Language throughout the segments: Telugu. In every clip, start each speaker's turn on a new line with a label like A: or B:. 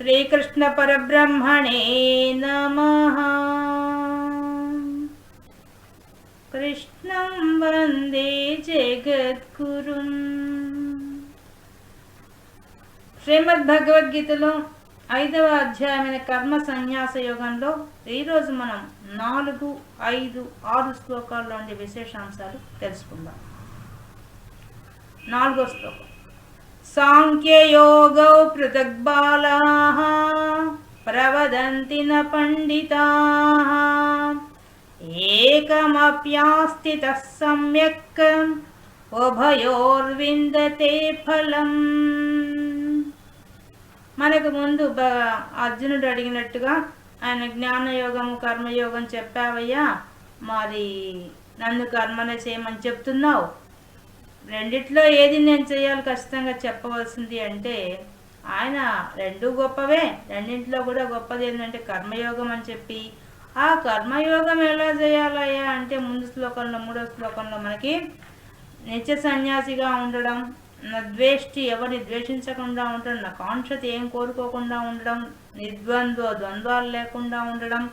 A: श्रीकृष्णपरब्रह्मणे नमः कृष्णं वन्दे జగద్గురుం శ్రీమద్ భగవద్గీతలో ఐదవ అధ్యాయమైన కర్మ సన్యాస యోగంలో ఈరోజు మనం నాలుగు ఐదు ఆరు శ్లోకాల్లోని విశేషాంశాలు తెలుసుకుందాం నాలుగో శ్లోకం సాంఖ్యయోగౌ పృథగ్బాలాः ప్రవదంతి న పండితాः ఏకమప్యాస్థితः సమ్యక్ ఉభయోర్విందతే ఫలం. మనకు ముందు అర్జునుడు అడిగినట్టుగా ఆయన జ్ఞానయోగము కర్మయోగం చెప్పావయ్యా. మరి నన్ను కర్మనే చేయమని చెప్తున్నావు. రెండిట్లో ఏది నేను చేయాలి ఖచ్చితంగా చెప్పవలసింది అంటే ఆయన రెండు గొప్పవే రెండింటిలో కూడా గొప్పది ఏంటంటే కర్మయోగం అని చెప్పి. ఆ కర్మయోగం ఎలా చేయాలయ్యా అంటే ముందు శ్లోకంలో మూడో శ్లోకంలో మనకి నిత్య సన్యాసిగా ఉండడం నా ద్వేష్టి ఎవరిని ద్వేషించకుండా ఉండడం నా కాంక్షత ఏం కోరుకోకుండా ఉండడం నిర్ద్వంద్వ ద్వంద్వాలు లేకుండా ఉండడం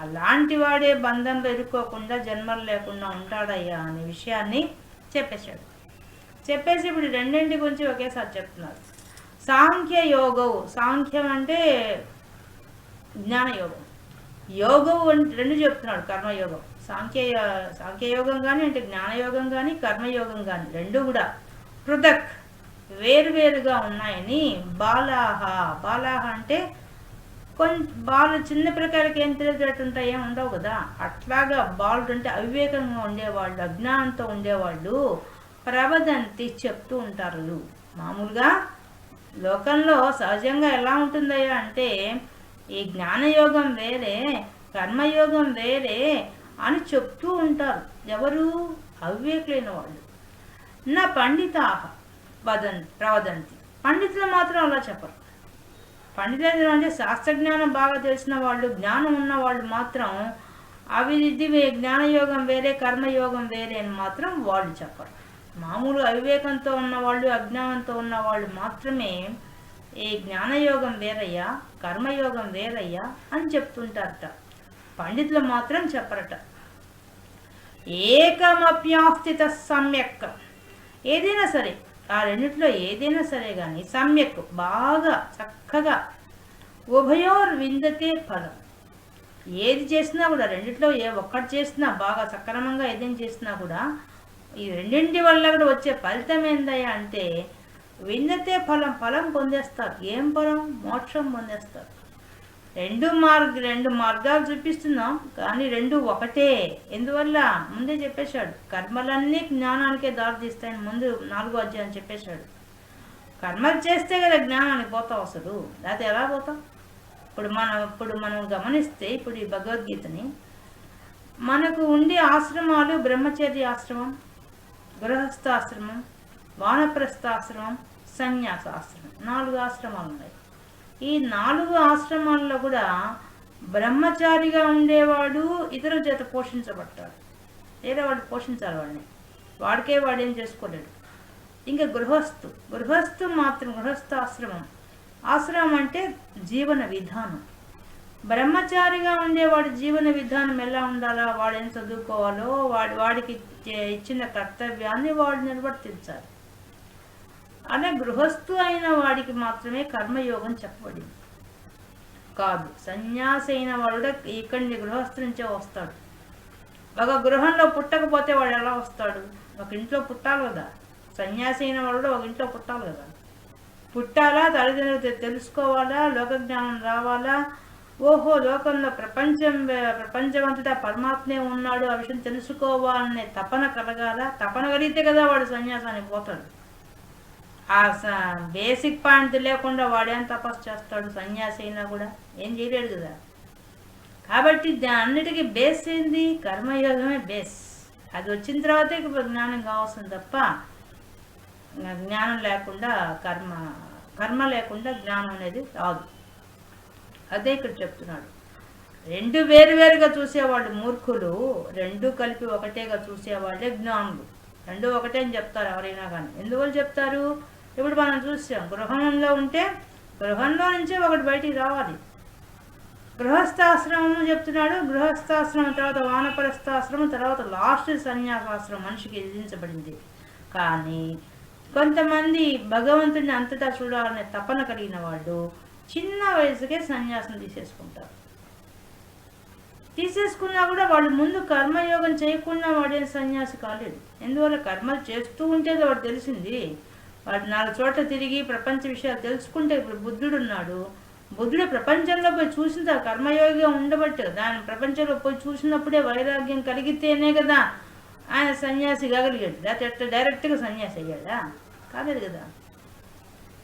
A: అలాంటి వాడే బంధంలో ఇరుక్కోకుండా జన్మలు లేకుండా ఉంటాడయ్యా అనే విషయాన్ని చెప్పేశాడు. చెప్పేసి ఇప్పుడు రెండింటి గురించి ఒకేసారి చెప్తున్నారు. సాంఖ్య యోగవు. సాంఖ్యం అంటే జ్ఞానయోగం. యోగవు అంటే రెండు చెప్తున్నాడు కర్మయోగం. సాంఖ్య సాంఖ్యయోగం కానీ అంటే జ్ఞానయోగం కానీ కర్మయోగం కానీ రెండు కూడా పృథక్ వేరువేరుగా ఉన్నాయని బాలాహ. బాలాహ అంటే కొంచెం బాలు చిన్న పిల్లకాయలకి ఏం తెలిసేటట్టు ఉంటాయి ఉండవు కదా. అట్లాగా బాలుడు అంటే అవివేకంగా ఉండేవాళ్ళు అజ్ఞానంతో ఉండేవాళ్ళు. ప్రవదంతి చెప్తూ ఉంటారు మామూలుగా లోకంలో సహజంగా ఎలా ఉంటుందయ్యా అంటే ఈ జ్ఞానయోగం వేరే కర్మయోగం వేరే అని చెప్తూ ఉంటారు. ఎవరు? అవివేకులైన వాళ్ళు నా పండితాహ వదన్ ప్రవదంతి. పండితులు మాత్రం అలా చెప్పరు. పండితులు అంటే శాస్త్రజ్ఞానం బాగా తెలిసిన వాళ్ళు జ్ఞానం ఉన్న వాళ్ళు మాత్రం అవి ఇది జ్ఞానయోగం వేరే కర్మయోగం వేరే అని మాత్రం వాళ్ళు చెప్పరు. మామూలు అవివేకంతో ఉన్నవాళ్ళు అజ్ఞానంతో ఉన్నవాళ్ళు మాత్రమే ఏ జ్ఞానయోగం వేరయ్యా కర్మయోగం వేరయ్యా అని చెప్తుంటారట. పండితులు మాత్రం చెప్పరట. ఏకమప్యాస్థిత సమ్యక్. ఏదైనా సరే ఆ రెండిట్లో ఏదైనా సరే కానీ సమ్యక్ బాగా చక్కగా ఉభయోర్ విందతే ఫలం. ఏది చేసినా కూడా రెండిట్లో ఏ ఒక్కటి చేసినా బాగా సక్రమంగా ఏదైనా చేసినా కూడా ఈ రెండింటి వల్ల కూడా వచ్చే ఫలితం ఏందయ్యా అంటే విన్నతే ఫలం ఫలం పొందేస్తారు. ఏం ఫలం? మోక్షం పొందేస్తారు. రెండు మార్గ రెండు మార్గాలు చూపిస్తున్నాం కానీ రెండు ఒకటే. ఎందువల్ల? ముందే చెప్పేశాడు. కర్మలన్నీ జ్ఞానానికే దారితీస్తాయని ముందు నాలుగో అధ్యాయం చెప్పేశాడు. కర్మలు చేస్తే కదా జ్ఞానానికి పోతావు అసలు. లేకపోతే ఎలా పోతావు ఇప్పుడు మనం ఇప్పుడు మనం గమనిస్తే ఇప్పుడు ఈ భగవద్గీతని మనకు ఉండే ఆశ్రమాలు బ్రహ్మచర్య ఆశ్రమం. గృహస్థాశ్రమం వానప్రస్థాశ్రమం సన్యాసాశ్రమం నాలుగు ఆశ్రమాలు ఉన్నాయి ఈ నాలుగు ఆశ్రమాల్లో కూడా బ్రహ్మచారిగా ఉండేవాడు ఇతరు చేత పోషించబడతాడు వేరే వాడు పోషించాలి వాడిని. వాడికే వాడు ఏం చేసుకోలేడు. ఇంకా గృహస్థు గృహస్థు మాత్రం గృహస్థాశ్రమం. ఆశ్రమం అంటే జీవన విధానం. బ్రహ్మచారిగా ఉండేవాడి జీవన విధానం ఎలా ఉండాలా? వాడు ఏం చదువుకోవాలో? వాడి వాడికి ఇచ్చిన కర్తవ్యాన్ని వాడు నిర్వర్తించాలి. అనే గృహస్థు అయిన వాడికి మాత్రమే కర్మయోగం చెప్పబడింది. కాదు సన్యాసి అయిన వాడు ఇక్కడి గృహస్థు నుంచే వస్తాడు. ఒక గృహంలో పుట్టకపోతే వాడు ఎలా వస్తాడు? ఒక ఇంట్లో పుట్టాలి కదా. సన్యాసి అయిన వాడు ఒక ఇంట్లో పుట్టాలి కదా. పుట్టాలా? తల్లిదండ్రులు తెలుసుకోవాలా? లోక జ్ఞానం రావాలా? ఓహో లోకంలో ప్రపంచం ప్రపంచమంతటా పరమాత్మే ఉన్నాడు. ఆ విషయం తెలుసుకోవాలనే తపన కలగాల. తపన కలిగితే కదా వాడు సన్యాసానికి పోతాడు. ఆ బేసిక్ పాయింట్ లేకుండా వాడేం తపస్సు చేస్తాడు సన్యాసి అయినా కూడా? ఏం చేయలేడు కదా. కాబట్టి దా- అన్నిటికీ బేస్ ఏంది? కర్మయోగమే బేస్ అది వచ్చిన తర్వాతే ఇప్పుడు జ్ఞానం కావాల్సింది తప్ప జ్ఞానం లేకుండా కర్మ కర్మ లేకుండా జ్ఞానం అనేది రాదు. అదే ఇక్కడ చెప్తున్నాడు. రెండు వేరువేరుగా చూసేవాళ్ళు మూర్ఖులు రెండు కలిపి ఒకటేగా చూసేవాళ్ళే జ్ఞానులు. రెండు ఒకటే అని చెప్తారు ఎవరైనా కానీ. ఎందువల్ల చెప్తారు? ఇప్పుడు మనం చూసాం గృహంలో ఉంటే గృహంలో నుంచే ఒకటి బయటికి రావాలి. గృహస్థాశ్రమం చెప్తున్నాడు. గృహస్థాశ్రమం తర్వాత వానపరస్థాశ్రమం తర్వాత లాస్ట్ సన్యాసాశ్రమం మనిషికి విధించబడింది. కానీ కొంతమంది భగవంతుడిని అంతటా చూడాలనే తపన కలిగిన వాళ్ళు చిన్న వయసుకే సన్యాసం తీసేసుకుంటారు. తీసేసుకున్నా కూడా వాళ్ళు ముందు కర్మయోగం చేయకుండా వాడే సన్యాసి కాలేదు. ఎందువల్ల కర్మలు చేస్తూ ఉంటే వాడు తెలిసింది. వాడు నాలుగు చోట్ల తిరిగి ప్రపంచ విషయాలు తెలుసుకుంటే ఇప్పుడు బుద్ధుడు ఉన్నాడు. బుద్ధుడు ప్రపంచంలో పోయి చూసిన తర్వాత కర్మయోగిగా ఉండబట్టు ప్రపంచంలో పోయి చూసినప్పుడే వైరాగ్యం కలిగితేనే కదా ఆయన సన్యాసి కాగలిగాడు. లేకపోతే డైరెక్ట్గా సన్యాసి అయ్యాడా? కాలేదు కదా.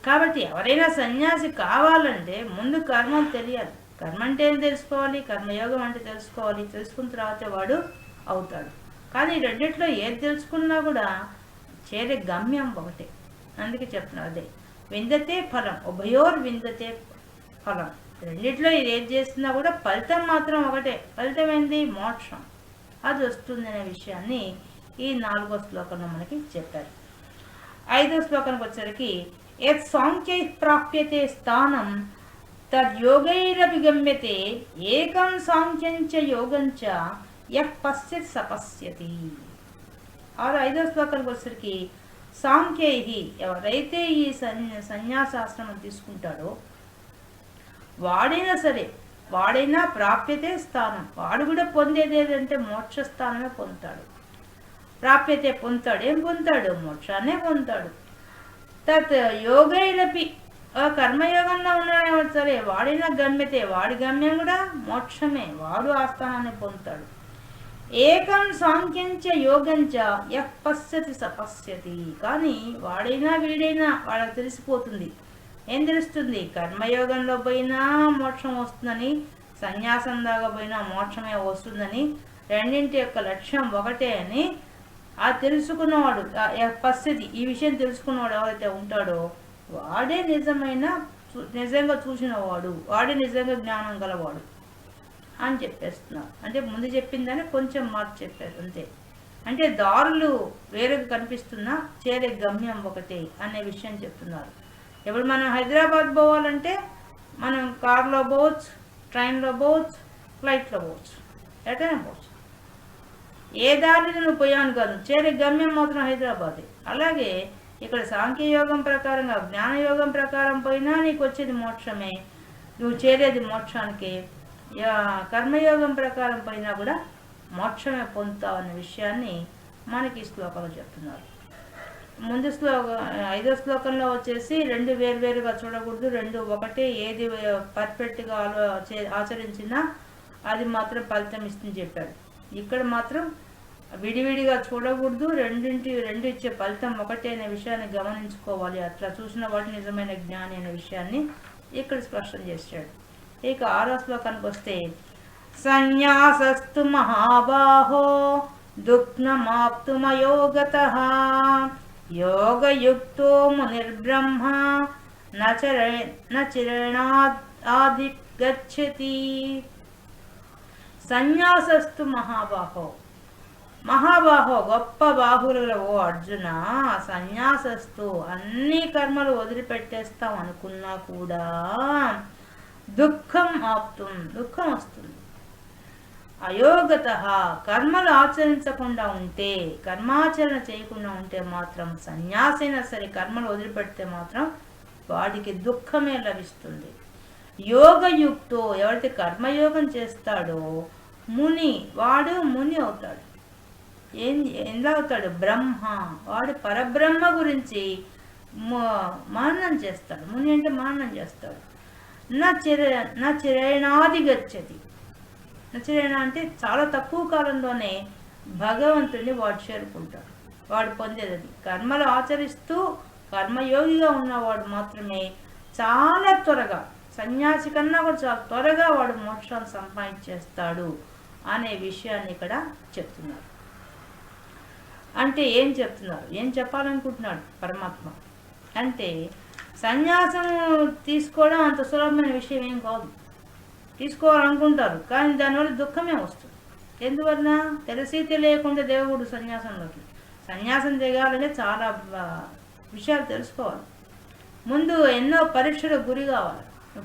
A: కాబట్టి ఎవరైనా సన్యాసి కావాలంటే ముందు కర్మం తెలియాలి. కర్మ అంటే ఏం తెలుసుకోవాలి? కర్మయోగం అంటే తెలుసుకోవాలి. తెలుసుకున్న తర్వాత వాడు అవుతాడు. కానీ రెండిట్లో ఏది తెలుసుకున్నా కూడా చేరే గమ్యం ఒకటే. అందుకే చెప్తున్నారు అదే. విందతే ఫలం. ఉభయోర్ విందతే ఫలం. రెండిట్లో ఇది ఏది చేస్తున్నా కూడా ఫలితం మాత్రం ఒకటే. ఫలితం ఏంది? మోక్షం. అది వస్తుందనే విషయాన్ని ఈ నాలుగో శ్లోకంలో మనకి చెప్పారు. ఐదో శ్లోకానికి వచ్చేసరికి యత్ సాంఖ్యై ప్రాప్యతే స్థానం తద్యోగైరపి గమ్యతే ఏకం సాంఖ్యంచ యోగంచ యః పశ్యత్ సపశ్యతి ఆరు ఐదో శ్లోకానికి వచ్చరికి సాంఖ్యై ఎవరైతే ఈ సన్యాసాశ్రమం తీసుకుంటాడో వాడైనా సరే వాడైనా ప్రాప్యతే స్థానం వాడు కూడా పొందేది ఏదంటే మోక్ష స్థానమే పొందుతాడు ప్రాప్యతే పొందుతాడు ఏం పొందుతాడు మోక్షాన్నే పొందుతాడు తత్ యోగైరపి. ఆ కర్మయోగంలో ఉన్నాడేమో సరే వాడిన గమ్యతే వాడి గమ్యం కూడా మోక్షమే వాడు ఆస్థానాన్ని పొందుతాడు. ఏకం సాంఖ్యంచ యోగంచ యః పశ్యతి సపశ్యతి కానీ వాడైనా వీడైనా వాళ్ళకి తెలిసిపోతుంది ఏం తెలుస్తుంది? కర్మయోగంలో పోయినా మోక్షం వస్తుందని సన్యాసం దాకా పోయినా మోక్షమే వస్తుందని రెండింటి యొక్క లక్ష్యం ఒకటే అని ఆ తెలుసుకున్నవాడు ఫస్ట్ది పరిస్థితి ఈ విషయం తెలుసుకున్నవాడు ఎవరైతే ఉంటాడో వాడే నిజమైన చూ- నిజంగా చూసినవాడు వాడే నిజంగా జ్ఞానం గలవాడు అని చెప్పేస్తున్నారు. అంటే ముందు చెప్పిందని కొంచెం మార్పు చెప్పారు అంతే. అంటే దారులు వేరుగా కనిపిస్తున్నా చేరే గమ్యం ఒకటే అనే విషయం చెప్తున్నారు. ఇప్పుడు మనం హైదరాబాద్ పోవాలంటే మనం కార్లో పోవచ్చు ట్రైన్లో పోవచ్చు ఫ్లైట్లో పోవచ్చు ఎటైనా పోవచ్చు. ఏ దారిని నువ్వు పోయాను కాదు. చేరే గమ్యం మాత్రం హైదరాబాదే. అలాగే ఇక్కడ సాంఖ్యయోగం ప్రకారంగా జ్ఞానయోగం ప్రకారం పోయినా నీకు వచ్చేది మోక్షమే. నువ్వు చేరేది మోక్షానికి. యా- కర్మయోగం ప్రకారం పోయినా కూడా మోక్షమే పొందుతావు అనే విషయాన్ని మనకి ఈ శ్లోకంలో చెప్తున్నారు. ముందు శ్లోక ఐదో శ్లోకంలో వచ్చేసి రెండు వేరువేరుగా చూడకూడదు. రెండు ఒకటే ఏది పర్ఫెక్ట్గా ఆలో చే- ఆచరించినా అది మాత్రం ఫలితం ఇస్తుంది చెప్పాడు. ఇక్కడ మాత్రం విడివిడిగా చూడకూడదు రెండింటి రెండు ఇచ్చే ఫలితం ఒకటే అనే విషయాన్ని గమనించుకోవాలి. అట్లా చూసిన వాటి నిజమైన జ్ఞాని అనే విషయాన్ని ఇక్కడ స్పష్టం చేశాడు. ఇక ఆరో శ్లోకానికి వస్తే సన్యాసస్తు మహాబాహో దుఃఖమాప్తుమయోగత యోగయుక్తో మునిర్బ్రహ్మ నచర నచిరణాదిగచ్చతి సన్యాసస్తు మహాబాహో మహాబాహో గొప్ప బాహువులు ఓ అర్జున సన్యాసస్తు అన్ని కర్మలు వదిలిపెట్టేస్తాం అనుకున్నా కూడా దుఃఖం ఆప్తం దుఃఖం వస్తుంది. అయోగత కర్మలు ఆచరించకుండా ఉంటే కర్మాచరణ చేయకుండా ఉంటే మాత్రం సన్యాసైనా సరే కర్మలు వదిలిపెడితే మాత్రం వాడికి దుఃఖమే లభిస్తుంది. యోగయుక్తో ఎవరైతే కర్మయోగం చేస్తాడో ముని వాడు ముని అవుతాడు. ఏం ఎలా అవుతాడు బ్రహ్మ. వాడు పరబ్రహ్మ గురించి మ- మననం చేస్తాడు. ముని అంటే మననం చేస్తాడు. నా చిర నా చిరేణాది నా చరేనా అంటే చాలా తక్కువ కాలంలోనే భగవంతుడిని వాడు చేరుకుంటాడు. వాడు పొందేది కర్మలు ఆచరిస్తూ కర్మయోగిగా ఉన్నవాడు మాత్రమే చాలా త్వరగా సన్యాసి కన్నా కూడా చాలా త్వరగా వాడు మోక్షాన్ని సంపాదించేస్తాడు అనే విషయాన్ని ఇక్కడ చెప్తున్నారు. అంటే ఏం చెప్తున్నారు? ఏం చెప్పాలనుకుంటున్నాడు పరమాత్మ? అంటే సన్యాసం తీసుకోవడం అంత సులభమైన విషయం ఏం కాదు. తీసుకోవాలనుకుంటారు కానీ దానివల్ల దుఃఖమే వస్తుంది. ఎందువలన? తెలిసి తెలియకుండా దేవుడు సన్యాసంలోకి. సన్యాసం దిగాలంటే చాలా విషయాలు తెలుసుకోవాలి. ముందు ఎన్నో పరీక్షలకు గురి కావాలి.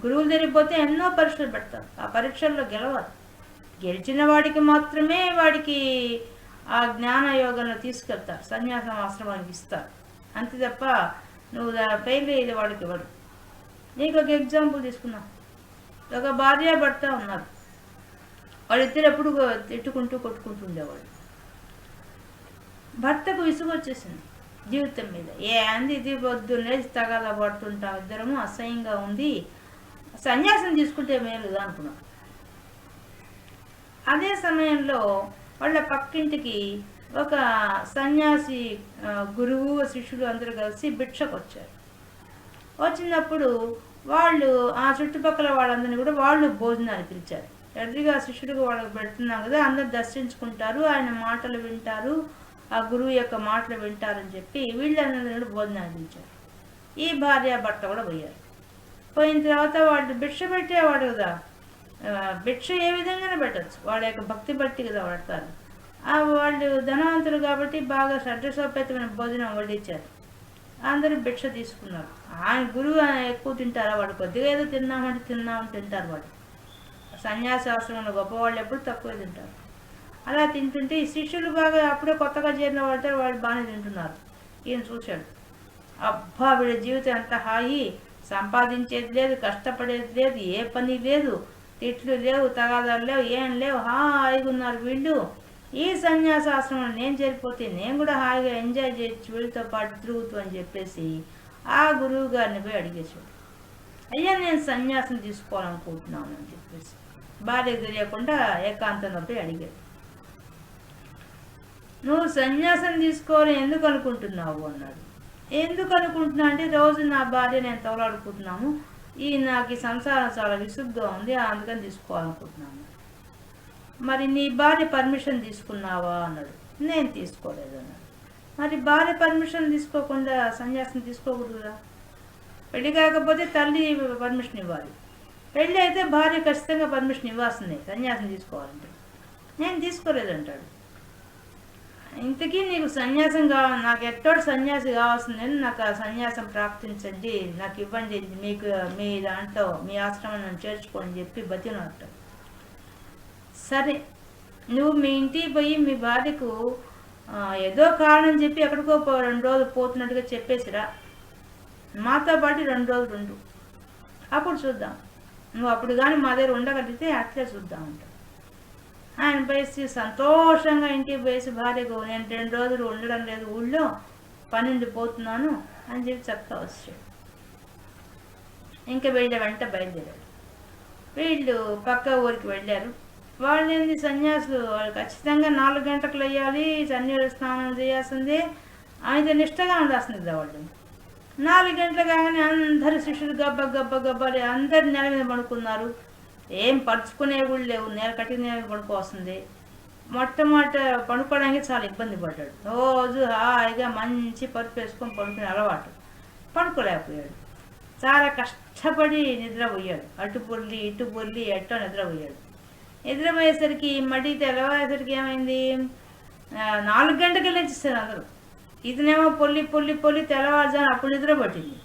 A: గురువులు తిరిగిపోతే ఎన్నో పరీక్షలు పెడతారు. ఆ పరీక్షల్లో గెలవాలి. గెలిచిన వాడికి మాత్రమే వాడికి ఆ జ్ఞాన యోగంలో తీసుకెళ్తారు సన్యాసం ఆశ్రమానికి ఇస్తారు. అంతే తప్ప నువ్వు పెయిన్ లేదు వాడికి ఇవ్వడు. నీకు ఒక ఎగ్జాంపుల్ తీసుకున్నా. ఒక భార్య భర్త ఉన్నారు. వాళ్ళిద్దరు ఎప్పుడు తిట్టుకుంటూ కొట్టుకుంటూ ఉండేవాళ్ళు. భర్తకు విసుగు వచ్చేసింది జీవితం మీద. ఏ అంది ఇది పొద్దున్నే తగాల పడుతుంటాం ఇద్దరము అసహ్యంగా ఉంది సన్యాసం తీసుకుంటే మేలు అనుకున్నాం. అదే సమయంలో వాళ్ళ పక్కింటికి ఒక సన్యాసి గురువు శిష్యులు అందరూ కలిసి భిక్షకు వచ్చారు వచ్చినప్పుడు వాళ్ళు ఆ చుట్టుపక్కల వాళ్ళందరినీ కూడా వాళ్ళు భోజనాలు పిలిచారు. ఎదురుగా శిష్యుడికి వాళ్ళకి పెడుతున్నాం కదా అందరు దర్శించుకుంటారు ఆయన మాటలు వింటారు ఆ గురువు యొక్క మాటలు వింటారని చెప్పి వీళ్ళందరినీ కూడా భోజనాలు పిలిచారు. ఈ భార్య భర్త కూడా పోయారు. పోయిన తర్వాత వాళ్ళు భిక్ష పెట్టేవాడు కదా భిక్ష ఏ విధంగానే పెట్టచ్చు. వాళ్ళ యొక్క భక్తి బట్టి కదా. పడతారు ఆ వాళ్ళు ధనవంతులు కాబట్టి బాగా సడ్డసోపేతమైన భోజనం వడ్డించారు అందరూ భిక్ష తీసుకున్నారు. ఆయన గురువు ఆయన ఎక్కువ తింటారా? వాడు కొద్దిగా ఏదో తిన్నామంటే తిన్నామని తింటారు వాడు సన్యాసాశ్రమంలో గొప్పవాళ్ళు ఎప్పుడు తక్కువ తింటారు. అలా తింటుంటే ఈ శిష్యులు బాగా అప్పుడే కొత్తగా చేరిన వాడితే వాళ్ళు బాగానే తింటున్నారు. ఈయన చూశాడు. అబ్బా వీడి జీవితం ఎంత హాయి. సంపాదించేది లేదు కష్టపడేది లేదు ఏ పని లేదు. తిట్లు లేవు తగాదాలు లేవు ఏం లేవు. హాయిగా ఉన్నారు వీళ్ళు. ఈ సన్యాసాశ్రమంలో నేను చేరిపోతే నేను కూడా హాయిగా ఎంజాయ్ చేయొచ్చు వీళ్ళతో పాటు తిరుగుతూ అని చెప్పేసి ఆ గురువు గారిని పోయి అడిగేసాడు అయ్యా నేను సన్యాసం తీసుకోవాలనుకుంటున్నాను అని చెప్పేసి. భార్య తెలియకుండా ఏకాంతంలో పోయి అడిగాడు. నువ్వు సన్యాసం తీసుకోవాలని ఎందుకు అనుకుంటున్నావు? అన్నాడు. ఎందుకు అనుకుంటున్నా అంటే రోజు నా భార్య నేను తోలాడుకుంటున్నాము ఈ నాకు ఈ సంసారం చాలా విసుగ్గా ఉంది అందుకని తీసుకోవాలనుకుంటున్నాను. మరి నీ భార్య పర్మిషన్ తీసుకున్నావా? అన్నాడు. నేను తీసుకోలేదు అన్నాడు మరి భార్య పర్మిషన్ తీసుకోకుండా సన్యాసం తీసుకోకూడదురా? పెళ్ళి కాకపోతే తల్లి పర్మిషన్ ఇవ్వాలి. పెళ్ళి అయితే భార్య ఖచ్చితంగా పర్మిషన్ ఇవ్వాల్సిందే సన్యాసం తీసుకోవాలంటే. నేను తీసుకోలేదు అంటాడు ఇంతకీ నీకు సన్యాసం కావాలి నాకు ఎట్టోడు సన్యాసి కావాల్సింది నాకు ఆ సన్యాసం ప్రాప్తించండి నాకు ఇవ్వండి మీకు మీ దాంట్లో మీ ఆశ్రమం నన్ను చేర్చుకోని చెప్పి బతినట్టు సరే నువ్వు మీ ఇంటికి పోయి మీ భార్యకు ఏదో కారణం చెప్పి ఎక్కడికో పో- రెండు రోజులు పోతున్నట్టుగా చెప్పేసిరా. మాతో పాటు రెండు రోజులు ఉండు. అప్పుడు చూద్దాం. నువ్వు అప్పుడు కానీ మా దగ్గర ఉండగలిగితే అట్లే చూద్దాం అంట. ఆయన పోయేసి సంతోషంగా ఇంటికి పోయేసి భార్యకు నేను రెండు రోజులు ఉండడం లేదు ఊళ్ళో పన్నెండు పోతున్నాను అని చెప్పి చెప్తా వచ్చాడు ఇంకా వీళ్ళ వెంట బయలుదేరాడు. వీళ్ళు పక్క ఊరికి వెళ్ళారు. వాళ్ళు ఏంది సన్యాసులు? వాళ్ళు ఖచ్చితంగా నాలుగు గంటలకు లేయాలి సన్యాసి స్నానం చేయాల్సిందే. ఆయన నిష్టగా ఉండాల్సింది వాళ్ళు. నాలుగు గంటలు కాగానే అందరు శిష్యులు గబ్బ గబ్బ గబ్బలి అందరు నేల మీద పడుకున్నారు. ఏం పరుచుకునేవి కూడా లేవు నేల కట్టి పడుకోవస్తుంది మొట్టమొదట పడుకోవడానికి చాలా ఇబ్బంది పడ్డాడు. రోజు హాయిగా మంచి పరుపు వేసుకొని పడుకునే అలవాటు. పడుకోలేకపోయాడు. చాలా కష్టపడి నిద్రపోయాడు. అటు పొర్లి ఇటు పొర్లి ఎట్టో నిద్రపోయాడు. నిద్రపోయేసరికి మడి తెల్లవారేసరికి ఏమైంది? నాలుగు గంటలకు లేచిస్తారు అందరూ. ఇతనేమో పొల్లి పొల్లి పొల్లి తెల్లవారుజాను అప్పుడు నిద్ర పట్టింది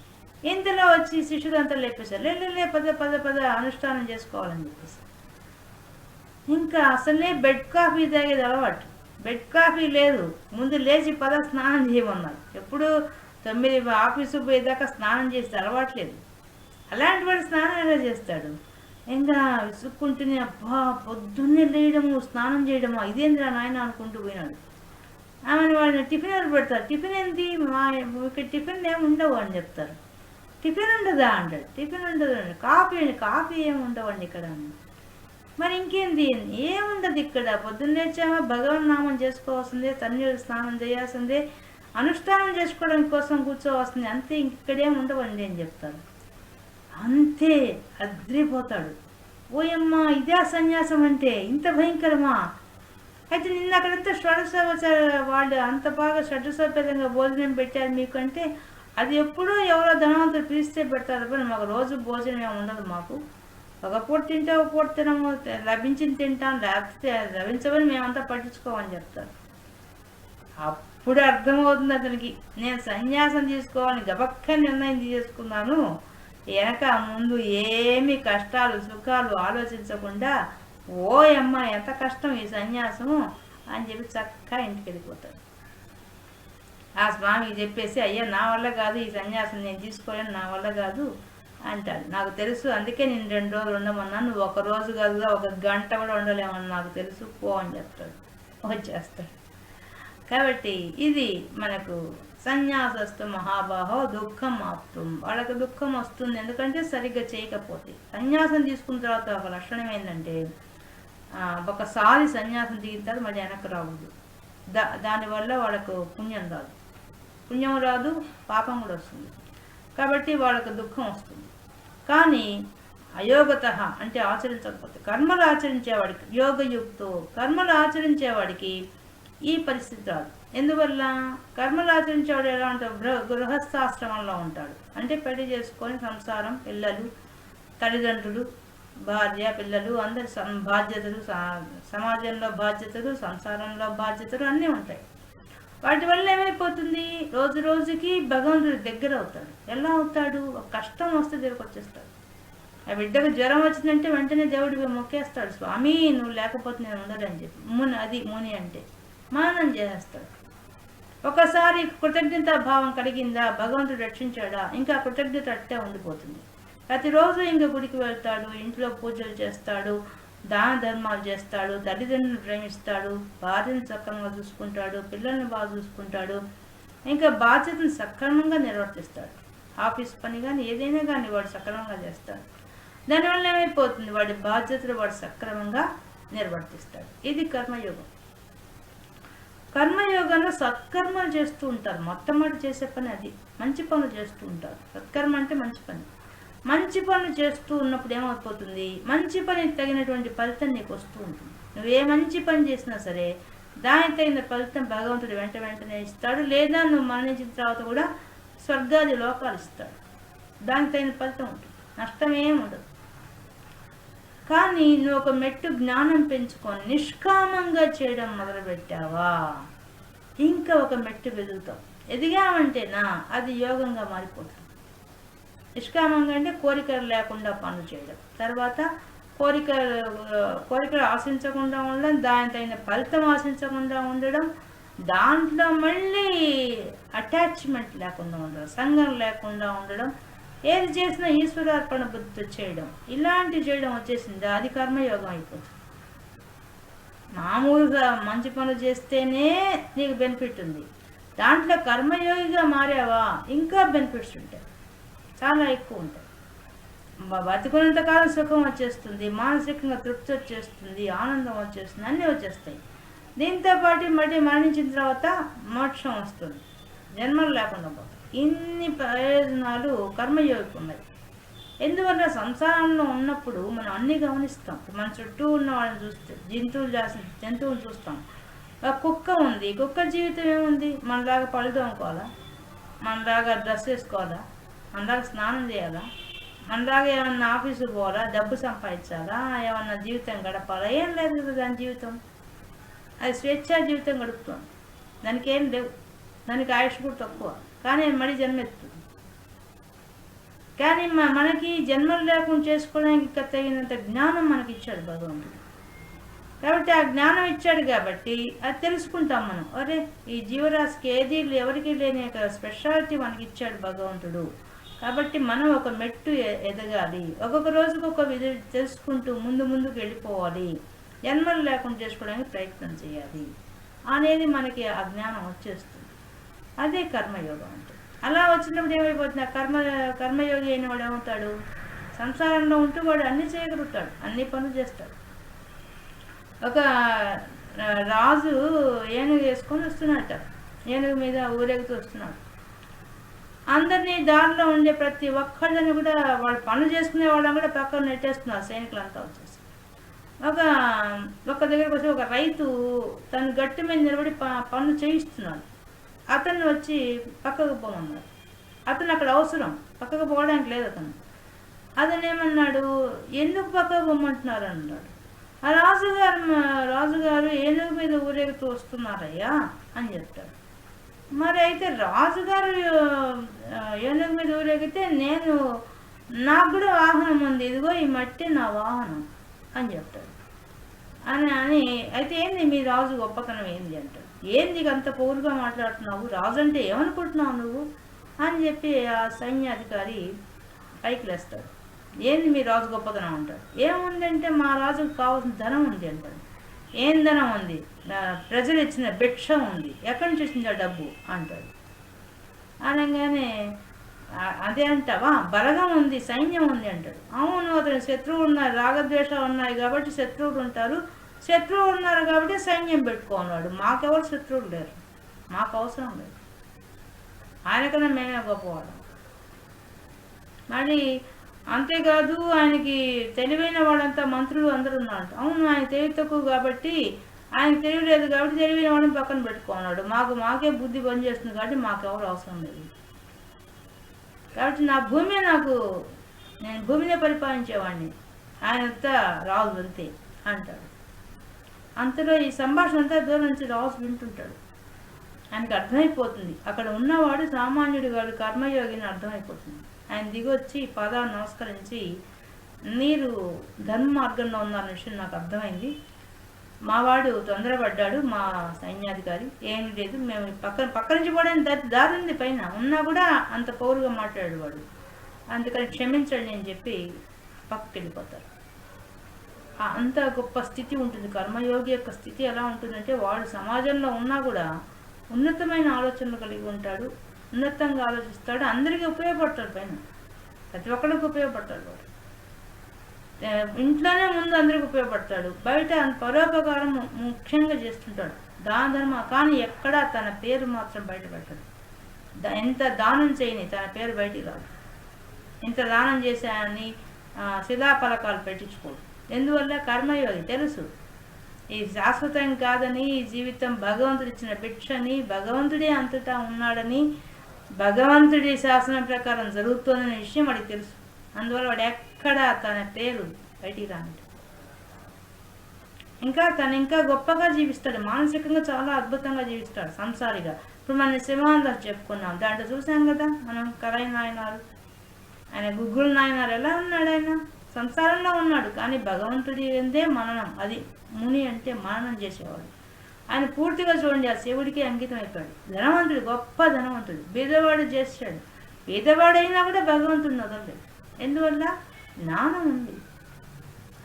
A: ఇంతలో వచ్చి శిష్యులంతా లేపేశారు. లే లే, పద పద పద అనుష్ఠానం చేసుకోవాలని చెప్పేసి. ఇంకా అసలే బెడ్ కాఫీ తాగేది అలవాటు. బెడ్ కాఫీ లేదు. ముందు లేచి పద స్నానం చేయమన్నారు. ఎప్పుడు తొమ్మిది ఆఫీసు పోయేదాకా స్నానం చేస్తే అలవాట్లేదు అలాంటి వాడు స్నానం ఎలా చేస్తాడు? ఇంకా విసుక్కుంటూనే అబ్బా పొద్దున్నే లేయడము స్నానం చేయడము? ఇదేంద్రా నాయన అనుకుంటూ పోయినాడు. ఆమెను వాళ్ళని టిఫిన్ ఎవరు పెడతారు? టిఫిన్ ఏంటి మా ఇక్కడ టిఫిన్ ఏమి ఉండవు అని చెప్తారు. టిఫిన్ ఉండదా అంటాడు. టిఫిన్ ఉండదు అండి కాఫీ కాఫీ ఏమి ఉండవండి ఇక్కడ మరి ఇంకేంది? ఏముండదు ఇక్కడ? పొద్దున్న లేచామా భగవన్ నామం చేసుకోవాల్సిందే తన్నీరు స్నానం చేయాల్సిందే. అనుష్ఠానం చేసుకోవడం కోసం కూర్చోవాల్సింది అంతే ఇంక ఇక్కడేం ఉండవండి అని చెప్తాడు. అంతే అద్రిపోతాడు. ఓయమ్మ ఇదే సన్యాసం అంటే ఇంత భయంకరమా? అయితే నిన్న అక్కడంతా షడ్సోపచార వాళ్ళు అంత బాగా షడ్సోపేతంగా భోజనం పెట్టారు మీకంటే అది ఎప్పుడో ఎవరో ధనవంతులు పిలిస్తే పెడతారు కానీ మాకు రోజు భోజనం ఏమి ఉండదు మాకు. ఒక పూట తింటే ఒక పూట తినము లభించింది తింటాం లేకపోతే లభించమని మేమంతా పట్టించుకోమని చెప్తారు. అప్పుడు అర్థమవుతుంది అతనికి. నేను సన్యాసం తీసుకోవాలని గబక్క నిర్ణయం తీసుకున్నాను. వెనక ముందు ఏమి కష్టాలు సుఖాలు ఆలోచించకుండా ఓ అమ్మ ఎంత కష్టం ఈ సన్యాసము అని చెప్పి చక్కగా ఇంటికి వెళ్ళిపోతాడు. ఆ స్వామికి చెప్పేసి అయ్యా నా వల్ల కాదు ఈ సన్యాసం నేను తీసుకోలేను నా వల్ల కాదు అంటాడు. నాకు తెలుసు అందుకే నేను రెండు రోజులు ఉండమన్నా నువ్వు ఒక రోజు కాదుగా ఒక గంట కూడా ఉండలేమని నాకు తెలుసు. పో అని చెప్తాడు. వచ్చేస్తాడు. కాబట్టి ఇది మనకు సన్యాసస్తు మహాబాహో దుఃఖం ఆప్తం. వాళ్ళకి దుఃఖం వస్తుంది. ఎందుకంటే సరిగ్గా చేయకపోతే. సన్యాసం తీసుకున్న తర్వాత ఒక లక్షణం ఏంటంటే ఒకసారి సన్యాసం దిగిన తర్వాత మళ్ళీ వెనక్కి రావద్దు. దా దానివల్ల వాళ్ళకు పుణ్యం రాదు. పుణ్యం రాదు పాపం కూడా వస్తుంది. కాబట్టి వాళ్ళకు దుఃఖం వస్తుంది. కానీ అయోగత అంటే ఆచరించకపోతే కర్మలు ఆచరించేవాడికి యోగయుక్తో కర్మలు ఆచరించేవాడికి ఈ పరిస్థితి రాదు. ఎందువల్ల? కర్మలు ఆచరించేవాడు ఎలా ఉంటాడు? గృహ గృహస్థాశ్రమంలో ఉంటాడు. అంటే పెళ్ళి చేసుకొని సంసారం పిల్లలు తల్లిదండ్రులు భార్య పిల్లలు అందరి బాధ్యతలు సమాజంలో బాధ్యతలు సంసారంలో బాధ్యతలు అన్నీ ఉంటాయి. వాటి వల్ల ఏమైపోతుంది? రోజు రోజుకి భగవంతుడి దగ్గర అవుతాడు. ఎలా అవుతాడు? ఒక కష్టం వస్తే దగ్గరకు వచ్చేస్తాడు. ఆ బిడ్డకు జ్వరం వచ్చిందంటే వెంటనే దేవుడికి మొక్కేస్తాడు. స్వామి నువ్వు లేకపోతే నేను ఉండడని చెప్పి. ముని అది ముని అంటే మానం చేసేస్తాడు ఒకసారి కృతజ్ఞత భావం కలిగిందా? భగవంతుడు రక్షించాడా? ఇంకా కృతజ్ఞత అట్టే ఉండిపోతుంది. ప్రతిరోజు ఇంకా గుడికి వెళ్తాడు ఇంట్లో పూజలు చేస్తాడు దాన ధర్మాలు చేస్తాడు తల్లిదండ్రులను ప్రేమిస్తాడు భార్యను సక్రమంగా చూసుకుంటాడు పిల్లల్ని బాగా చూసుకుంటాడు. ఇంకా బాధ్యతను సక్రమంగా నిర్వర్తిస్తాడు. ఆఫీస్ పని కానీ ఏదైనా కానీ వాడు సక్రమంగా చేస్తాడు. దానివల్ల ఏమైపోతుంది? వాడి బాధ్యతలు వాడు సక్రమంగా నిర్వర్తిస్తాడు. ఇది కర్మయోగం. కర్మయోగంలో సత్కర్మలు చేస్తూ ఉంటారు. మొట్టమొదటి చేసే పని అది. మంచి పనులు చేస్తూ ఉంటారు. సత్కర్మ అంటే మంచి పని. మంచి పనులు చేస్తూ ఉన్నప్పుడు ఏమైపోతుంది మంచి పని తగినటువంటి ఫలితం నీకు వస్తూ ఉంటుంది. నువ్వు ఏ మంచి పని చేసినా సరే దానికి తగిన ఫలితం భగవంతుడు వెంట వెంటనే ఇస్తాడు. లేదా నువ్వు మరణించిన తర్వాత కూడా స్వర్గాది లోకాలు ఇస్తాడు. దానికి తగిన ఫలితం ఉంటుంది. నష్టం ఏమి ఉండదు. కానీ నువ్వు ఒక మెట్టు జ్ఞానం పెంచుకొని నిష్కామంగా చేయడం మొదలుపెట్టావా? ఇంకా ఒక మెట్టు వెదుగుతావు. ఎదిగామంటేనా అది యోగంగా మారిపోతుంది. నిష్కామంగా అంటే కోరికలు లేకుండా పనులు చేయడం. తర్వాత కోరిక కోరికలు ఆశించకుండా ఉండడం దాని తగిన ఫలితం ఆశించకుండా ఉండడం దాంట్లో మళ్ళీ అటాచ్మెంట్ లేకుండా ఉండడం సంఘం లేకుండా ఉండడం ఏది చేసినా ఈశ్వరార్పణ బుద్ధి చేయడం ఇలాంటి చేయడం వచ్చేసింది. అది కర్మయోగం అయిపోతుంది. మామూలుగా మంచి పనులు చేస్తేనే నీకు బెనిఫిట్ ఉంది. దాంట్లో కర్మయోగిగా మారావా? ఇంకా బెనిఫిట్స్ ఉంటాయి. చాలా ఎక్కువ ఉంటాయి బ- కాలం సుఖం వచ్చేస్తుంది మానసికంగా తృప్తి వచ్చేస్తుంది ఆనందం వచ్చేస్తుంది అన్నీ వచ్చేస్తాయి. దీంతోపాటు మళ్ళీ మరణించిన తర్వాత మోక్షం వస్తుంది. జన్మలు లేకుండా పోతాయి. ఇన్ని ప్రయోజనాలు కర్మయోగికి ఉన్నాయి. ఎందువల్ల సంసారంలో ఉన్నప్పుడు మనం అన్ని గమనిస్తాం. మన చుట్టూ ఉన్న వాళ్ళని చూస్తే జంతువులు చేసిన జంతువులు చూస్తాం. ఒక కుక్క ఉంది కుక్క జీవితం ఏముంది? మనలాగా పళ్ళు తోముకోవాలా? మనలాగా డ్రెస్ వేసుకోవాలా? మనలాగా స్నానం చేయాలా? అందాక ఏమన్నా ఆఫీసు పోవాలా? డబ్బు సంపాదించాలా? ఏమన్నా జీవితం గడపాలా? ఏం లేదు కదా దాని జీవితం. అది స్వేచ్ఛా జీవితం గడుపుతుంది. దానికి ఏం లేవు. దానికి ఆయుష్ కూడా తక్కువ. కానీ మడి జన్మెత్తుంది. కానీ మనకి జన్మలు లేకుండా చేసుకోవడానికి ఇంకా తగినంత జ్ఞానం మనకి ఇచ్చాడు భగవంతుడు కాబట్టి ఆ జ్ఞానం ఇచ్చాడు కాబట్టి అది తెలుసుకుంటాం మనం. అరే ఈ జీవరాశికి ఏది ఎవరికి లేని ఒక స్పెషాలిటీ మనకి ఇచ్చాడు భగవంతుడు. కాబట్టి మనం ఒక మెట్టు ఎదగాలి. ఒక్కొక్క రోజుకు ఒక విధి చేసుకుంటూ ముందు ముందుకు వెళ్ళిపోవాలి. జన్మలు లేకుండా చేసుకోవడానికి ప్రయత్నం చేయాలి. అనేది మనకి ఆ జ్ఞానం వచ్చేస్తుంది. అదే కర్మయోగం అంటే. అలా వచ్చినప్పుడు ఏమైపోతుంది? ఆ కర్మ కర్మయోగి అయిన వాడు ఏమవుతాడు? సంసారంలో ఉంటూ వాడు అన్ని చేయగలుగుతాడు. అన్ని పనులు చేస్తాడు. ఒక రాజు ఏనుగు వేసుకొని వస్తున్నట్ట ఏనుగు మీద ఊరేగుతూ వస్తున్నాడు. అందరినీ దారిలో ఉండే ప్రతి ఒక్కళ్ళని కూడా వాళ్ళు పనులు చేసుకునే వాళ్ళని కూడా పక్కన నెట్టేస్తున్నారు సైనికులంతా వచ్చేసి. ఒక ఒక దగ్గరకు వచ్చి ఒక రైతు తను గట్టి మీద నిలబడి ప- పనులు చేయిస్తున్నాడు. అతన్ని వచ్చి పక్కకు పోమన్నాడు. అతను అక్కడ అవసరం పక్కకు పోవడానికి లేదు అతను. అతను ఏమన్నాడు? ఎందుకు పక్కకు పొమ్మంటున్నారు అన్నాడు. ఆ రాజుగారు రాజుగారు ఏనుగు మీద ఊరేగుతూ వస్తున్నారయ్యా అని చెప్తాడు మరి అయితే రాజుగారు ఏనుగు మీద ఊరేగితే నేను నాకు కూడా వాహనం ఉంది. ఇదిగో ఈ మట్టి నా వాహనం అని చెప్తాడు. అని అని అయితే ఏంది మీ రాజు గొప్పతనం ఏంది అంటాడు ఏంది అంత పౌరుగా మాట్లాడుతున్నావు? రాజు అంటే ఏమనుకుంటున్నావు నువ్వు? అని చెప్పి ఆ సైన్యాధికారి పైకి లేస్తాడు. ఏంది మీ రాజు గొప్పతనం అంటాడు? ఏముందంటే మా రాజుకు కావాల్సిన ధనం ఉంది అంటాడు. ఏందనం ఉంది? ప్రజలు ఇచ్చిన భిక్ష ఉంది. ఎక్కడి నుంచి వచ్చిందో ఆ డబ్బు? అంటాడు. అనగానే అదే అంటావా? బలగం ఉంది సైన్యం ఉంది అంటాడు. అవును అతని శత్రువు ఉన్నారు రాగద్వేషాలు ఉన్నాయి కాబట్టి శత్రువులు ఉంటారు. శత్రువు ఉన్నారు కాబట్టి సైన్యం పెట్టుకోన్నాడు మాకెవరు శత్రువులు లేరు. మాకు అవసరం లేదు. ఆయనకన్నా మేమే గొప్పవాళ్ళం. మరి అంతేకాదు ఆయనకి తెలివైన వాళ్ళంతా మంత్రులు అందరూ ఉన్నారు అవును ఆయన తెలివి తక్కువ కాబట్టి ఆయన తెలివి లేదు కాబట్టి తెలివైన వాళ్ళని పక్కన పెట్టుకున్నాడు. మాకు మాకే బుద్ధి పనిచేస్తుంది కాబట్టి మాకు ఎవరు అవసరం లేదు. కాబట్టి నా భూమి నాకు నేను భూమినే పరిపాలించేవాడిని. ఆయనంతా రాజు అంతే అంటాడు. అంతలో ఈ సంభాషణ అంతా దూరం నుంచి రాజు వింటుంటాడు. ఆయనకు అర్థమైపోతుంది. అక్కడ ఉన్నవాడు సామాన్యుడు వాడు కర్మయోగిని అర్థమైపోతుంది. ఆయన దిగొచ్చి పాదాలు నమస్కరించి మీరు ధర్మార్గంలో ఉన్న విషయం నాకు అర్థమైంది. మావాడు తొందరపడ్డాడు మా సైన్యాధికారి. ఏం లేదు మేము పక్కన పక్క నుంచి పోవడానికి దారి ఉంది పైన. ఉన్నా కూడా అంత పౌరుగా మాట్లాడాడు వాడు. అందుకని క్షమించండి అని చెప్పి పక్కకి వెళ్ళిపోతారు అంత గొప్ప స్థితి ఉంటుంది. కర్మయోగి యొక్క స్థితి ఎలా ఉంటుందంటే వాడు సమాజంలో ఉన్నా కూడా ఉన్నతమైన ఆలోచనలు కలిగి ఉంటాడు. ఉన్నతంగా ఆలోచిస్తాడు. అందరికీ ఉపయోగపడతాడు పైన. ప్రతి ఒక్కరికి ఉపయోగపడతాడు వాడు. ఇంట్లోనే ముందు అందరికి ఉపయోగపడతాడు. బయట పరోపకారం ముఖ్యంగా చేస్తుంటాడు. దాన ధర్మ కానీ ఎక్కడా తన పేరు మాత్రం బయట పెట్టడు ఎంత దానం చేయని తన పేరు బయటికి రాదు. ఇంత దానం చేశానని ఆ, శిలాఫలకాలు పెట్టించుకోడు. ఎందువల్ల? కర్మయోగి తెలుసు. ఈ శాశ్వతం కాదని ఈ జీవితం భగవంతుడు ఇచ్చిన భిక్షని భగవంతుడే అంతటా ఉన్నాడని భగవంతుడి శాసనం ప్రకారం జరుగుతుందనే విషయం వాడికి తెలుసు. అందువల్ల వాడు ఎక్కడ తన పేరు బయటికి రానట్టు ఇంకా తను ఇంకా గొప్పగా జీవిస్తాడు. మానసికంగా చాలా అద్భుతంగా జీవిస్తాడు సంసారిగా. ఇప్పుడు మన సింహాంధ్ర చెప్పుకున్నాం. దాంట్లో చూసాం కదా మనం కరై నాయనారు. ఆయన గుగ్గుల నాయనారు ఎలా ఉన్నాడు ఆయన? సంసారంలో ఉన్నాడు. కానీ భగవంతుడి ఎందే మననం. అది ముని అంటే మననం చేసేవాడు. ఆయన పూర్తిగా చూడండి ఆ శివుడికి అంకితం అయిపోయాడు. ధనవంతుడు గొప్ప ధనవంతుడు. బీదవాడు చేశాడు బీదవాడైనా కూడా భగవంతుడిని వదలలేదు ఎందువల్ల? జ్ఞానం ఉంది.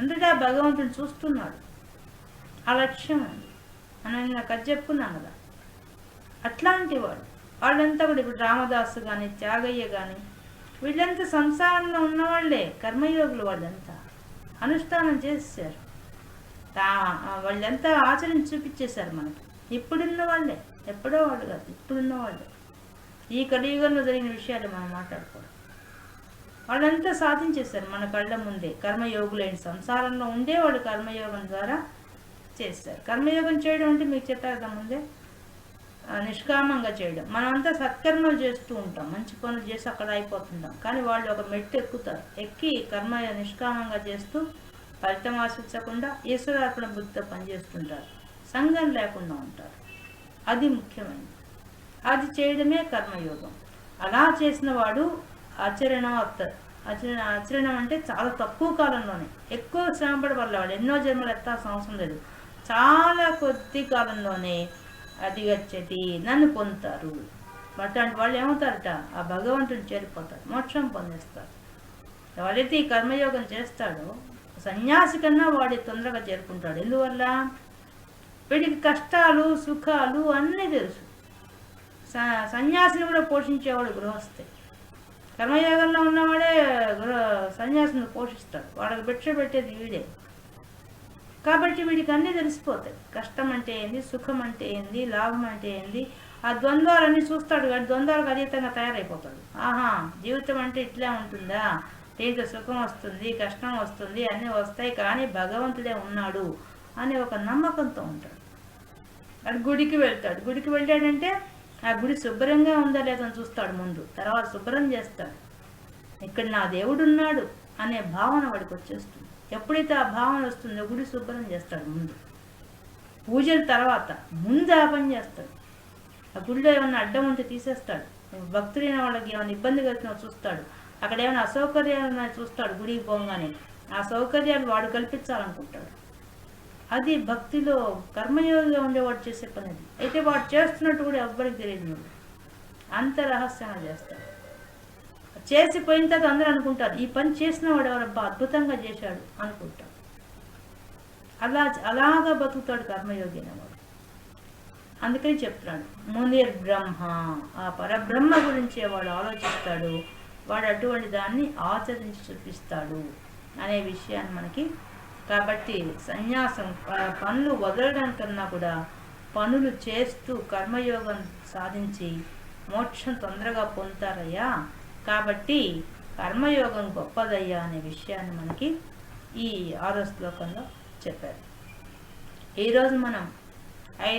A: అంతటా భగవంతుని చూస్తున్నాడు. ఆ లక్ష్యం ఉంది. అని నాకు అది చెప్పుకున్నాను కదా. అట్లాంటి వాడు. వాళ్ళంతా కూడా ఇప్పుడు రామదాసు కానీ త్యాగయ్య కానీ వీళ్ళంతా సంసారంలో ఉన్నవాళ్ళే కర్మయోగులు వాళ్ళంతా. అనుష్ఠానం చేశారు తా- వాళ్ళంతా ఆచరించి చూపించేశారు మనకి. ఇప్పుడున్న వాళ్ళే ఎప్పుడో వాళ్ళు కాదు ఇప్పుడున్న వాళ్ళే. ఈ కలియుగంలో జరిగిన విషయాలు మనం మాట్లాడుకోవడం. వాళ్ళంతా సాధించేశారు మన కళ్ళ ముందే. కర్మయోగులైన సంసారంలో ఉండే వాళ్ళు కర్మయోగం ద్వారా చేస్తారు కర్మయోగం చేయడం అంటే మీకు చెప్పారు కదా ముందే? నిష్కామంగా చేయడం. మనమంతా సత్కర్మలు చేస్తూ ఉంటాం. మంచి పనులు చేసి అక్కడ అయిపోతుంటాం. కానీ వాళ్ళు ఒక మెట్టు ఎక్కుతారు. ఎక్కి కర్మ నిష్కామంగా చేస్తూ ఫలితం ఆశించకుండా ఈశ్వరార్పణ బుద్ధితో పనిచేస్తుంటారు. సంఘం లేకుండా ఉంటారు. అది ముఖ్యమైనది. అది చేయడమే కర్మయోగం. అలా చేసిన వాడు ఆచరణాత్ ఆచరణ ఆచరణం అంటే చాలా తక్కువ కాలంలోనే ఎక్కువ శ్రమపడి వల్ల వాడు ఎన్నో జన్మలు ఎత్తాల్సిన అవసరం లేదు. చాలా కొద్ది కాలంలోనే అది వచ్చేది. నన్ను పొందుతారు. అట్లాంటి వాళ్ళు ఏమవుతారట? ఆ భగవంతుని చేరిపోతారు. మోక్షం పొందేస్తారు. ఎవరైతే ఈ కర్మయోగం చేస్తాడో సన్యాసి కన్నా వాడి తొందరగా చేరుకుంటాడు. ఎందువల్ల? వీడికి కష్టాలు సుఖాలు అన్నీ తెలుసు. స- సన్యాసిని కూడా పోషించేవాడు గృహస్థే. కర్మయోగంలో ఉన్నవాడే గృహ సన్యాసిని పోషిస్తాడు. వాడికి భిక్ష పెట్టేది వీడే. కాబట్టి వీడికి అన్నీ తెలిసిపోతాయి. కష్టం అంటే ఏంది? సుఖం అంటే ఏంది? లాభం అంటే ఏంది? ఆ ద్వంద్వాలన్నీ చూస్తాడు. కానీ ద్వంద్వాలకు అతీతంగా తయారైపోతాడు. ఆహా జీవితం అంటే ఇట్లా ఉంటుందా? దీంతో సుఖం వస్తుంది కష్టం వస్తుంది అన్నీ వస్తాయి కానీ భగవంతుడే ఉన్నాడు అనే ఒక నమ్మకంతో ఉంటాడు. వాడు గుడికి వెళ్తాడు. గుడికి వెళ్ళాడంటే ఆ గుడి శుభ్రంగా ఉందా లేదా అని చూస్తాడు ముందు. తర్వాత శుభ్రం చేస్తాడు. ఇక్కడ నా దేవుడు ఉన్నాడు అనే భావన వాడికి వచ్చేస్తుంది. ఎప్పుడైతే ఆ భావన వస్తుందో గుడి శుభ్రం చేస్తాడు ముందు. పూజల తర్వాత ముందు ఆ పని చేస్తాడు. ఆ గుడిలో ఏమైనా అడ్డం ఉంటే తీసేస్తాడు. భక్తులైన వాళ్ళకి ఏమైనా ఇబ్బంది కలిగినా చూస్తాడు. అక్కడ ఏమైనా అసౌకర్యాలు ఉన్నాయో చూస్తాడు గుడికి పోగానే. ఆ సౌకర్యాలు వాడు కల్పించాలనుకుంటాడు. అది భక్తిలో కర్మయోగిగా ఉండేవాడు చేసే పని అది అయితే వాడు చేస్తున్నట్టు కూడా ఎవ్వరికి తెలియదు అంత రహస్యంగా చేస్తాడు. చేసిపోయిన తర్వాత అందరూ అనుకుంటారు ఈ పని చేసిన వాడు ఎవరబ్బా అద్భుతంగా చేశాడు అనుకుంటాడు అలా అలాగా బతుకుతాడు కర్మయోగి అనేవాడు అందుకని చెప్తున్నాడు మునిర్ బ్రహ్మ ఆ పరబ్రహ్మ గురించి వాడు ఆలోచిస్తాడు. వాడు అటువంటి దాన్ని ఆచరించి చూపిస్తాడు అనే విషయాన్ని మనకి కాబట్టి సన్యాసం పనులు వదలడం కన్నా కూడా పనులు చేస్తూ కర్మయోగం సాధించి మోక్షం తొందరగా పొందుతారయ్యా. కాబట్టి కర్మయోగం గొప్పదయ్యా అనే విషయాన్ని మనకి ఈ ఆరో శ్లోకంలో చెప్పారు. ఈరోజు మనం ఐ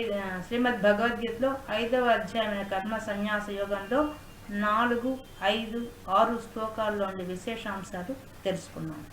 A: శ్రీమద్ భగవద్గీతలో ఐదవ అధ్యాయమైన కర్మ సన్యాస యోగంలో నాలుగు ఐదు ఆరు శ్లోకాల్లోని విశేషాంశాలు తెలుసుకున్నాం.